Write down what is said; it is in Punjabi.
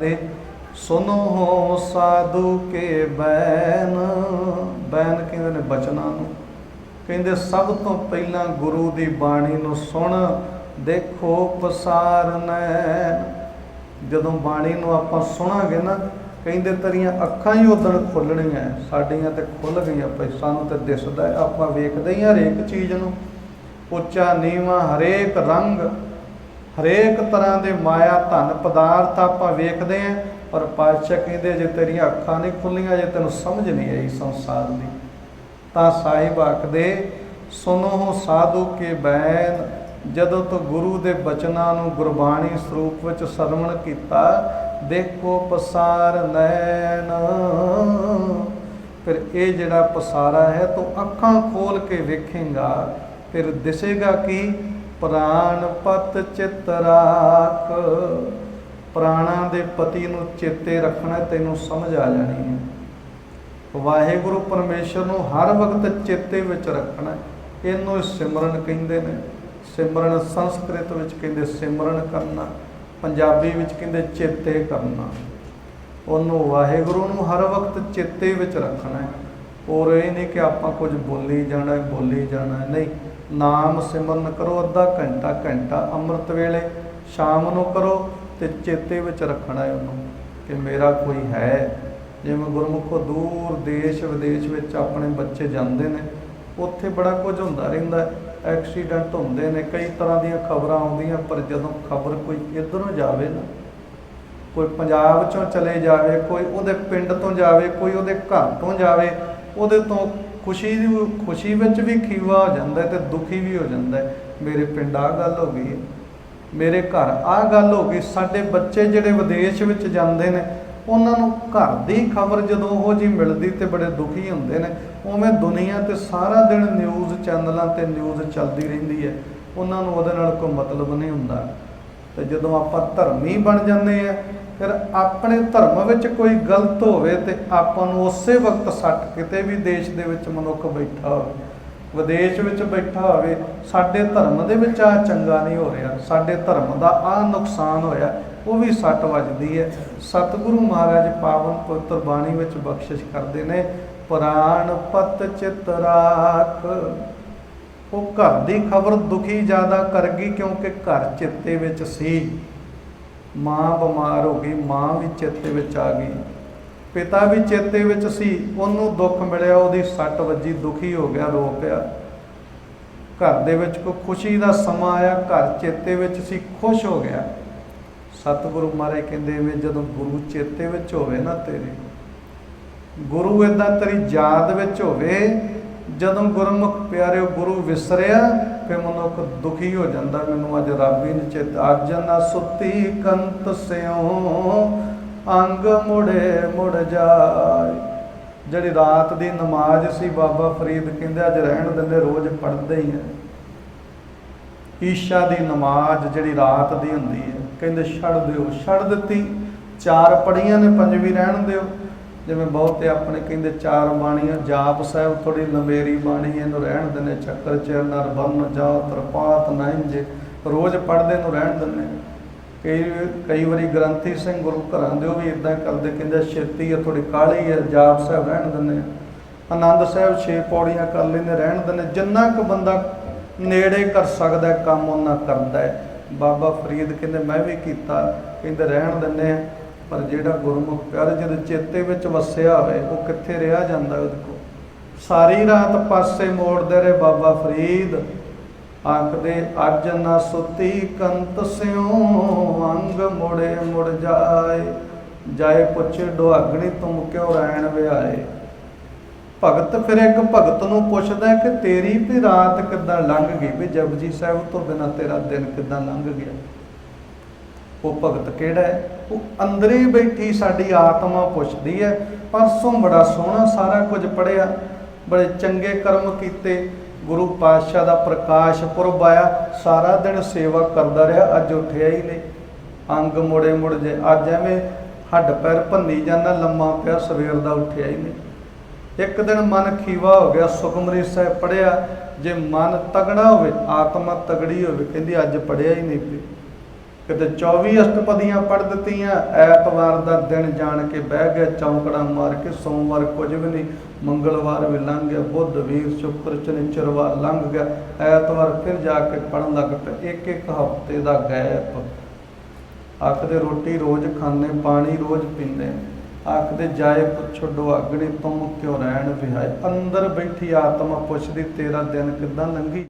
ਦੇ। ਸੁਨੋ ਸਾਧੂ ਕੇ ਬੈਨ। ਬੈਨ ਕਹਿੰਦੇ ਨੇ ਬਚਨਾਂ ਨੂੰ। ਕਹਿੰਦੇ ਸਭ ਤੋਂ ਪਹਿਲਾਂ ਗੁਰੂ ਦੀ ਬਾਣੀ ਨੂੰ ਸੁਣ। ਦੇਖੋ ਪਸਾਰ ਜਦੋਂ ਬਾਣੀ ਨੂੰ ਆਪਾਂ ਸੁਣਾਂਗੇ ਨਾ ਕਹਿੰਦੇ ਤੇਰੀਆਂ ਅੱਖਾਂ ਹੀ ਉਦੋਂ ਖੁੱਲਣੀਆਂ। ਸਾਡੀਆਂ ਤੇ ਖੁੱਲ ਗਈਆਂ ਭਾਈ ਸਾਨੂੰ ਤੇ ਦਿਸਦਾ ਹੈ, ਆਪਾਂ ਵੇਖਦੇ ਹੀ ਹਰੇਕ ਚੀਜ਼ ਨੂੰ। ਉੱਚਾ ਨੀਵਾਂ ਹਰੇਕ ਰੰਗ। ਹਰੇਕ ਤਰ੍ਹਾਂ ਦੇ ਮਾਇਆ ਧਨ ਪਦਾਰਥ ਆਪਾਂ ਵੇਖਦੇ ਆਂ ਪਰ ਪਾਤਸ਼ਾਹ ਕਹਿੰਦੇ, ਜੇ ਤੇਰੀਆਂ ਅੱਖਾਂ ਨਹੀਂ ਖੁੱਲੀਆਂ ਜੇ ਤੈਨੂੰ ਸਮਝ ਨਹੀਂ ਆਈ ਸੰਸਾਰ ਦੀ, ਤਾਂ ਸਾਹਿਬ ਆਖਦੇ ਸੁਨੋ ਸਾਧੂ ਕੇ ਬੈਨ, ਜਦੋਂ ਤੋਂ ਗੁਰੂ ਦੇ ਬਚਨਾਂ ਨੂੰ ਗੁਰਬਾਣੀ ਸਰੂਪ ਵਿੱਚ ਸਰਵਣ ਕੀਤਾ, ਦੇਖੋ ਪਸਾਰ ਨੈਣ। ਫਿਰ ਇਹ ਜਿਹੜਾ ਪਸਾਰਾ ਹੈ, ਤੂੰ ਅੱਖਾਂ ਖੋਲ ਕੇ ਵੇਖੇਗਾ, ਫਿਰ ਦਿਸੇਗਾ ਕਿ? ਪ੍ਰਾਣ ਪਤ ਚਿਤ ਰਾਖ। ਪ੍ਰਾਣਾ ਦੇ ਪਤੀ ਨੂੰ ਚੇਤੇ ਰੱਖਣਾ ਤੈਨੂੰ ਸਮਝ ਆ ਜਾਣੀ ਹੈ। ਵਾਹਿਗੁਰੂ ਪਰਮੇਸ਼ਰ ਨੂੰ ਹਰ ਵਕਤ ਚੇਤੇ ਵਿੱਚ ਰੱਖਣਾ ਇਹਨੂੰ ਸਿਮਰਨ ਕਹਿੰਦੇ ਨੇ। ਸਿਮਰਨ ਸੰਸਕ੍ਰਿਤ ਵਿੱਚ ਕਹਿੰਦੇ ਸਿਮਰਨ ਕਰਨਾ। ਪੰਜਾਬੀ ਵਿੱਚ ਕਹਿੰਦੇ ਚੇਤੇ ਕਰਨਾ। ਉਹਨੂੰ ਵਾਹਿਗੁਰੂ ਨੂੰ ਹਰ ਵਕਤ ਚੇਤੇ ਵਿੱਚ ਰੱਖਣਾ ਹੈ। ਔਰ ਇਹ ਨਹੀਂ ਕਿ ਆਪਾਂ ਕੁਝ ਬੋਲੀ ਜਾਣਾ ਬੋਲੀ ਜਾਣਾ ਨਹੀਂ ਨਾਮ ਸਿਮਰਨ ਕਰੋ, ਅੱਧਾ ਘੰਟਾ ਘੰਟਾ ਅੰਮ੍ਰਿਤ ਵੇਲੇ, ਸ਼ਾਮ ਨੂੰ ਕਰੋ ਤੇ ਚੇਤੇ ਵਿੱਚ ਰੱਖਣਾ ਹੈ ਉਹਨੂੰ ਕਿ ਮੇਰਾ ਕੋਈ ਹੈ। ਜਿਵੇਂ ਗੁਰਮੁਖੋ ਦੂਰ ਦੇਸ਼ ਵਿਦੇਸ਼ ਵਿੱਚ ਆਪਣੇ ਬੱਚੇ ਜਾਂਦੇ ਨੇ, ਉੱਥੇ ਬੜਾ ਕੁਝ ਹੁੰਦਾ ਰਹਿੰਦਾ ਐਕਸੀਡੈਂਟ ਹੁੰਦੇ ਨੇ, ਕਈ ਤਰ੍ਹਾਂ ਦੀਆਂ ਖਬਰਾਂ ਆਉਂਦੀਆਂ, ਪਰ ਜਦੋਂ ਖਬਰ ਕੋਈ ਇਧਰੋਂ ਜਾਵੇ ਨਾ, ਕੋਈ ਪੰਜਾਬ ਚੋਂ ਚਲੇ ਜਾਵੇ, ਕੋਈ ਉਹਦੇ ਪਿੰਡ ਤੋਂ ਜਾਵੇ, ਕੋਈ ਉਹਦੇ ਘਰ ਤੋਂ ਜਾਵੇ, ਉਹਦੇ ਤੋਂ ਖੁਸ਼ੀ ਖੁਸ਼ੀ ਵਿੱਚ ਵੀ ਖੀਵਾ ਹੋ ਜਾਂਦਾ ਹੈ ਤੇ ਦੁਖੀ ਵੀ ਹੋ ਜਾਂਦਾ ਮੇਰੇ ਪਿੰਡ ਆ ਗੱਲ ਹੋ ਗਈ ਮੇਰੇ ਘਰ ਆ ਗੱਲ ਹੋ ਗਈ। ਸਾਡੇ ਬੱਚੇ ਜਿਹੜੇ ਵਿਦੇਸ਼ ਵਿੱਚ ਜਾਂਦੇ ਨੇ, ਉਹਨਾਂ ਨੂੰ ਘਰ ਦੀ ਖਬਰ ਜਦੋਂ ਉਹ ਜੀ ਮਿਲਦੀ ਤੇ ਬੜੇ ਦੁਖੀ ਹੁੰਦੇ ਨੇ। ਉਵੇਂ ਦੁਨੀਆ ਤੇ ਸਾਰਾ ਦਿਨ ਨਿਊਜ਼ ਚੈਨਲਾਂ ਤੇ ਨਿਊਜ਼ ਚੱਲਦੀ ਰਹਿੰਦੀ ਹੈ। ਉਹਨਾਂ ਨੂੰ ਉਹਦੇ ਨਾਲ ਕੋਈ ਮਤਲਬ ਨਹੀਂ ਹੁੰਦਾ। ਤੇ ਜਦੋਂ ਆਪਾਂ ਧਰਮੀ ਬਣ ਜਾਂਦੇ ਆ, ਫਿਰ ਆਪਣੇ ਧਰਮ ਵਿੱਚ ਕੋਈ ਗਲਤ ਹੋਵੇ ਤੇ ਆਪਾਂ ਨੂੰ ਉਸੇ ਵਕਤ ਸੱਟ ਕਿਤੇ ਵੀ ਦੇਸ਼ ਦੇ ਵਿੱਚ ਮਨੁੱਖ ਬੈਠਾ ਹੋਵੇ, ਵਿਦੇਸ਼ ਵਿੱਚ ਬੈਠਾ ਹੋਵੇ, ਸਾਡੇ ਧਰਮ ਦੇ ਵਿੱਚ ਆ ਚੰਗਾ ਨਹੀਂ ਹੋ ਰਿਹਾ, ਸਾਡੇ ਧਰਮ ਦਾ ਆ ਨੁਕਸਾਨ ਹੋਇਆ, ਉਹ ਵੀ ਸੱਟ ਵੱਜਦੀ ਹੈ। ਸਤਿਗੁਰੂ ਮਹਾਰਾਜ ਪਾਵਨ ਪਵਿੱਤਰ ਬਾਣੀ ਵਿੱਚ ਬਖਸ਼ਿਸ਼ ਕਰਦੇ ਨੇ, ਪ੍ਰਾਣ ਪਤ ਚਿਤ ਰਾਖ। ਉਹ ਘਰ ਦੀ ਖਬਰ ਦੁਖੀ ਜ਼ਿਆਦਾ ਕਰ ਗਈ ਕਿਉਂਕਿ ਘਰ ਚਿੱਤੇ ਵਿੱਚ ਸੀ। ਮਾਂ ਬਿਮਾਰ ਹੋ ਗਈ, ਮਾਂ ਵੀ ਚਿੱਤੇ ਵਿੱਚ ਆ ਗਈ। ਪਿਤਾ ਵੀ ਚੇਤੇ ਵਿੱਚ ਸੀ, ਉਹਨੂੰ ਦੁੱਖ ਮਿਲਿਆ, ਉਹਦੀ ਸੱਟ ਵੱਜੀ, ਦੁਖੀ ਹੋ ਗਿਆ, ਰੋ ਪਿਆ। ਘਰ ਦੇ ਵਿੱਚ ਕੋਈ ਖੁਸ਼ੀ ਦਾ ਸਮਾਂ ਆਇਆ, ਘਰ ਚੇਤੇ ਵਿੱਚ ਸੀ, ਖੁਸ਼ ਹੋ ਗਿਆ। ਸਤਿਗੁਰੂ ਮਹਾਰਾਜ ਕਹਿੰਦੇ ਵੀ ਜਦੋਂ ਗੁਰੂ ਚੇਤੇ ਵਿੱਚ ਹੋਵੇ ਨਾ ਤੇਰੇ, ਗੁਰੂ ਇਦਾਂ ਤੇਰੀ ਯਾਦ ਵਿੱਚ ਹੋਵੇ ਜਦੋਂ ਗੁਰਮੁਖ ਪਿਆਰਿਓ ਗੁਰੂ ਵਿਸਰਿਆ, ਫਿਰ ਮਨੁੱਖ ਦੁਖੀ ਹੋ ਜਾਂਦਾ। ਮੈਨੂੰ ਅੱਜ ਰੱਬ ਹੀ ਨੀ ਚੇਤ। ਅੱਜ ਨਾ ਸੁੱਤੀ ਕੰਤ ਸਿਉ, ਅੰਗ ਮੁੜੇ ਮੁੜ ਜਾਏ। ਜਿਹੜੀ ਰਾਤ ਦੀ ਨਮਾਜ਼ ਸੀ, ਬਾਬਾ ਫਰੀਦ ਕਹਿੰਦੇ, ਅੱਜ ਰਹਿਣ ਦਿੰਦੇ, ਰੋਜ਼ ਪੜ੍ਹਦੇ ਹੀ ਆ। ਈਸ਼ਾ ਦੀ ਨਮਾਜ਼ ਜਿਹੜੀ ਰਾਤ ਦੀ ਹੁੰਦੀ ਹੈ, ਕਹਿੰਦੇ, ਛੱਡ ਦਿਓ, ਛੱਡ ਦਿੱਤੀ। ਚਾਰ ਪੜੀਆਂ ਨੇ, ਪੰਜਵੀਂ ਰਹਿਣ ਦਿਓ। ਜਿਵੇਂ ਬਹੁਤੇ ਆਪਣੇ ਕਹਿੰਦੇ ਚਾਰ ਬਾਣੀਆਂ, ਜਾਪ ਸਾਹਿਬ ਥੋੜੀ ਲੰਬੇਰੀ ਬਾਣੀ ਇਹਨੂੰ ਰਹਿਣ ਦਿੰਦੇ ਚੱਕਰ ਚਰਨਰ ਬੰਨ ਜਾ ਤਰਪਾਤ, ਨਹਿੰਜੇ, ਰੋਜ਼ ਪੜਦੇ ਨੂੰ ਰਹਿਣ ਦਿੰਦੇ ਕਈ ਕਈ ਵਾਰੀ ਗ੍ਰੰਥੀ ਸਿੰਘ ਗੁਰੂ ਘਰਾਂ ਦੇ ਉਹ ਵੀ ਇਦਾਂ ਕਰਦੇ, ਕਹਿੰਦੇ ਛੇਤੀ ਹੈ ਥੋੜੀ ਕਾਲੀ ਹੈ ਜਾਪ ਸਾਹਿਬ ਰਹਿਣ ਦਿੰਦੇ ਆਨੰਦ ਸਾਹਿਬ ਛੇ ਪੌੜੀਆਂ ਕਰ ਲੈਂਦੇ, ਰਹਿਣ ਦਿੰਦੇ ਜਿੰਨਾ ਕੁ ਬੰਦਾ ਨੇੜੇ ਕਰ ਸਕਦਾ ਕੰਮ ਉਹਨਾਂ ਕਰਦਾ ਹੈ। ਬਾਬਾ ਫਰੀਦ ਕਹਿੰਦੇ, ਮੈਂ ਵੀ ਕੀਤਾ, ਕਹਿੰਦੇ ਰਹਿਣ ਦਿੰਦੇ ਆ ਪਰ ਜਿਹੜਾ ਗੁਰਮੁਖ ਪਿਆਰੇ ਜਿਹਦੇ ਚੇਤੇ ਵਿੱਚ ਵਸਿਆ ਹੋਵੇ, ਉਹ ਕਿੱਥੇ ਰਿਹਾ ਜਾਂਦਾ ਉਹਦੇ ਕੋਲ? ਸਾਰੀ ਰਾਤ ਪਾਸੇ ਮੋੜਦੇ ਰਹੇ ਬਾਬਾ ਫਰੀਦ। ਆਖਦੇ, ਅੱਜ ਨਾ ਸੁਤੀ ਕੰਤ ਸਿਉ, ਅੰਗ ਮੁੜੇ ਮੁੜ ਜਾਏ। ਜਾਏ ਪੁੱਛੇ ਦੁਹਾਗਣੀ ਤੁਮ ਕਿਉਂ ਰਹਿਣ ਵਿਆਏ? ਭਗਤ ਫਿਰ ਇੱਕ ਭਗਤ ਨੂੰ ਪੁੱਛਦਾ ਕਿ ਤੇਰੀ ਵੀ ਰਾਤ ਕਿੱਦਾਂ ਲੰਘ ਗਈ? ਵੀ ਜਪਜੀ ਸਾਹਿਬ ਤੋਂ ਬਿਨਾ ਤੇਰਾ ਦਿਨ ਕਿੱਦਾਂ ਲੰਘ ਗਿਆ? ਉਹ ਭਗਤ ਕਿਹੜਾ ਹੈ? ਉਹ ਅੰਦਰੇ ਬੈਠੀ ਸਾਡੀ ਆਤਮਾ ਪੁੱਛਦੀ ਹੈ, ਪਰਸੋਂ ਬੜਾ ਸੋਹਣਾ ਸਾਰਾ ਕੁਝ ਪੜਿਆ ਬੜੇ ਚੰਗੇ ਕਰਮ ਕੀਤੇ, ਗੁਰੂ ਪਾਤਸ਼ਾਹ ਦਾ ਪ੍ਰਕਾਸ਼ ਪੁਰਬ ਆਇਆ, ਸਾਰਾ ਦਿਨ ਸੇਵਾ ਕਰਦਾ ਰਿਹਾ, ਅੱਜ ਉੱਠਿਆ ਹੀ ਨਹੀਂ। ਅੰਗ ਮੁੜੇ ਮੁੜ ਜੇ ਅੱਜ ਐਵੇਂ ਹੱਡ ਪੈਰ ਭੰਨੀ ਜਾਂਦਾ, ਲੰਮਾ ਪਿਆ, ਸਵੇਰ ਦਾ ਉੱਠਿਆ ਹੀ ਨਹੀਂ। ਇੱਕ ਦਿਨ ਮਨ ਖੀਵਾ ਹੋ ਗਿਆ ਸੁਖਮਰੀ ਸਾਹਿਬ ਪੜਿਆ ਜੇ ਮਨ ਤਗੜਾ ਹੋਵੇ, ਆਤਮਾ ਤਗੜੀ ਹੋਵੇ, ਕਹਿੰਦੀ ਅੱਜ ਪੜਿਆ ਹੀ ਨਹੀਂ। ਪਈ ਕਿਤੇ 24 ਅਸ਼ਟਪਦੀਆਂ ਪੜ੍ਹ ਦਿੱਤੀਆਂ, ਐਤਵਾਰ ਦਾ ਦਿਨ ਜਾਣ ਕੇ ਬਹਿ ਗਏ, ਚੌਂਕੜਾ ਮਾਰ ਕੇ ਸੋਮਵਾਰ ਕੁਝ ਵੀ ਨਹੀਂ, ਮੰਗਲਵਾਰ ਵੀ ਲੰਘ ਗਿਆ, ਬੁੱਧ, ਵੀਰ, ਸ਼ੁੱਕਰ ਸ਼ਨੀਚਰਵਾਰ ਲੰਘ ਗਿਆ, ਐਤਵਾਰ ਫਿਰ ਜਾ ਕੇ ਪੜਨ ਲੱਗ ਪਏ, ਇੱਕ ਇੱਕ ਹਫ਼ਤੇ ਦਾ ਗੈਪ। ਆਖਦੇ ਰੋਟੀ ਰੋਜ਼ ਖਾਂਦੇ, ਪਾਣੀ ਰੋਜ਼ ਪੀਂਦੇ। ਆਖਦੇ ਜਾਏ ਪੁੱਛੋ ਦੁਆਗਣੀ ਤੁਮ ਕਿਉਂ ਰਹਿਣ ਵਿਹਾਏ? ਅੰਦਰ ਬੈਠੀ ਆਤਮਾ ਪੁੱਛਦੀ, ਤੇਰਾ ਦਿਨ ਕਿਦਾਂ ਲੰਘੀ?